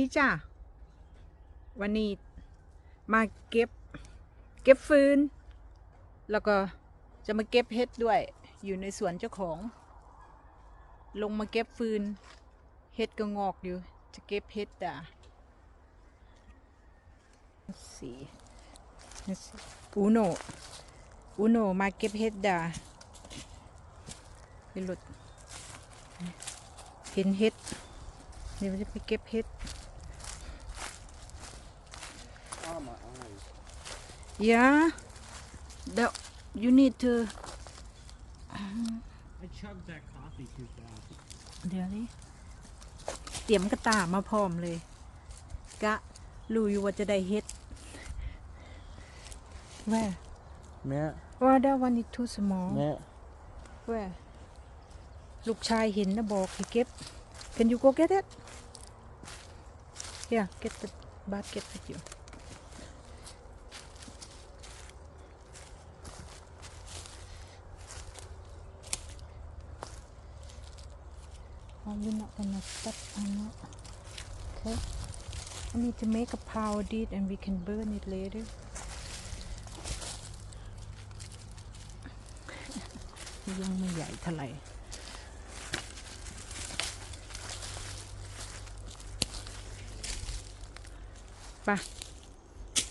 นี่จ้าวันนี้มาเก็บ เก็บฟืน แล้วก็จะมาเก็บเห็ดด้วย อยู่ในสวนเจ้าของ ลงมาเก็บฟืน เห็ดก็งอกอยู่ จะเก็บเห็ดอะสีอูโนอูโนมาเก็บเห็ดด่าเป็นรถเห็นเห็ดเดี๋ยวมันจะไปเก็บเห็ด Yeah, that you need to. I chugged that coffee too fast. เดี๋ยวนี้เตรียมกระตามาพร้อมเลย กะรู้อยู่ว่าจะได้เฮ็ดแว่ Matt, ว่า that one is too small Matt, แว่ลูกชายเห็นนะบอกให้เก็บ Can you go get it Yeah get the basket with you We're not gonna step on it. Okay? I need to make a power deed and we can burn it later.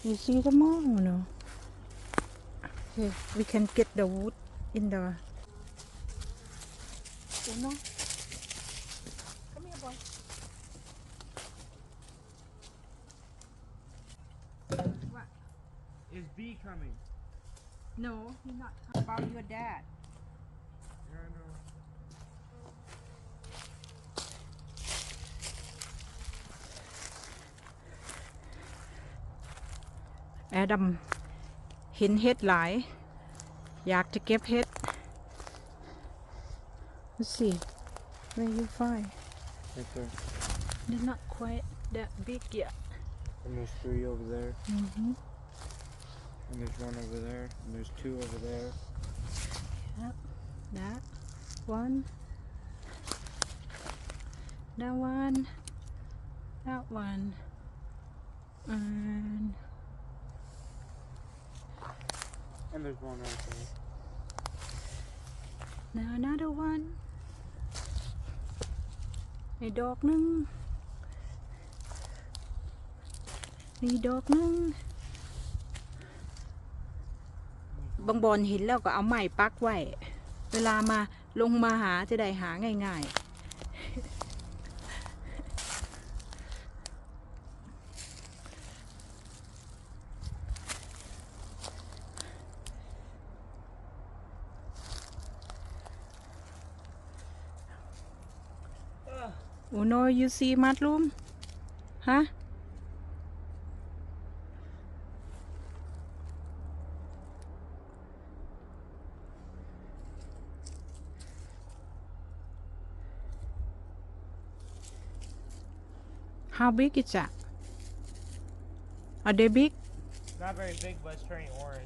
You see the mall no? Okay we can get the wood in the you know? is B coming? no he's not about your dad Yeah, I know. แอดัมเห็นเห็ดหลาย อยากจะเก็บเห็ด Let's see where you find Right there. they're not quite that big yet And there's three over there. mm-hmm. And there's one over there. And there's two over there. that one that one that one and And there's one right there. now another one อีกดอกหนึงนี่ดอกหนึง บางบอนเห็นแล้วก็เอาไม้ปักไว้ เวลามาลงมาหาจะได้หาง่ายๆ Oh no you see mushroom ฮะ How big is that? Are they big? Not very big, but it's turning orange.